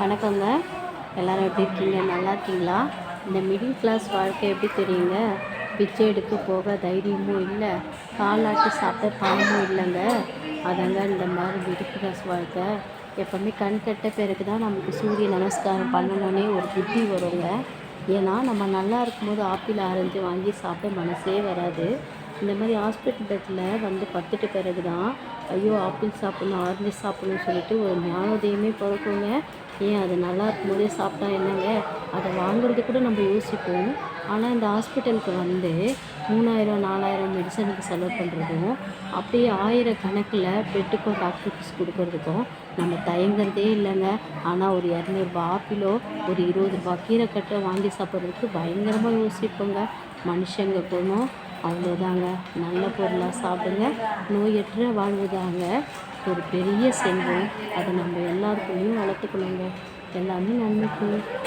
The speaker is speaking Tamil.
வணக்கங்க. எல்லாரும் எப்படி இருக்கீங்க? நல்லா இருக்கீங்களா? இந்த மிடில் கிளாஸ் வாழ்க்கை எப்படி தெரியுங்க? பிச்சை எடுக்க போக தைரியமும் இல்லை காலாட்டி சாப்பிட்ட பணமும் இல்லைங்க. அதங்க இந்த மாதிரி மிடில் கிளாஸ் வாழ்க்கை. எப்போவுமே கண் கட்ட பிறகு தான் நமக்கு சூரிய நமஸ்காரம் பண்ணணுன்னே ஒரு புத்தி வருங்க. ஏன்னா நம்ம நல்லா இருக்கும்போது ஆப்பிள் ஆரஞ்சு வாங்கி சாப்பிட மனசே வராது. இந்த மாதிரி ஹாஸ்பிட்டல் பெட்டில் வந்து பத்துட்டு பிறகு தான் ஐயோ ஆப்பிள் சாப்பிட்ணும் ஆரஞ்சு சாப்பிட்ணும்னு சொல்லிட்டு ஒரு ஞானோதயமே பிறக்குங்க. ஏன் அது நல்லா இருக்கும்போதே சாப்பிட்டா என்னங்க? அதை வாங்குறது கூட நம்ம யோசிப்போம். ஆனால் இந்த ஹாஸ்பிட்டலுக்கு வந்து மூணாயிரம் நாலாயிரம் மெடிசனுக்கு செலவு பண்ணுறதும் அப்படியே ஆயிரக்கணக்கில் பெட்டுக்கும் டாக்டர்ஸ் கொடுக்கறதுக்கும் நம்ம தயங்குறதே இல்லைங்க. ஆனால் ஒரு இரநூறுபா ஆப்பிளோ ஒரு இருபது ரூபா கீரைக்கட்டை வாங்கி சாப்பிட்றதுக்கு பயங்கரமாக யோசிப்போங்க. மனுஷங்க குணம் அவ்வளோதாங்க. நல்ல பொருளாக சாப்பிடுங்க. நோயற்ற வாழ்வுதாங்க. ஒரு பெரிய செல்வம். அதை நம்ம எல்லாருக்குள்ளேயும் வளர்த்துக்கணுங்க. எல்லாமே நன்மைக்கு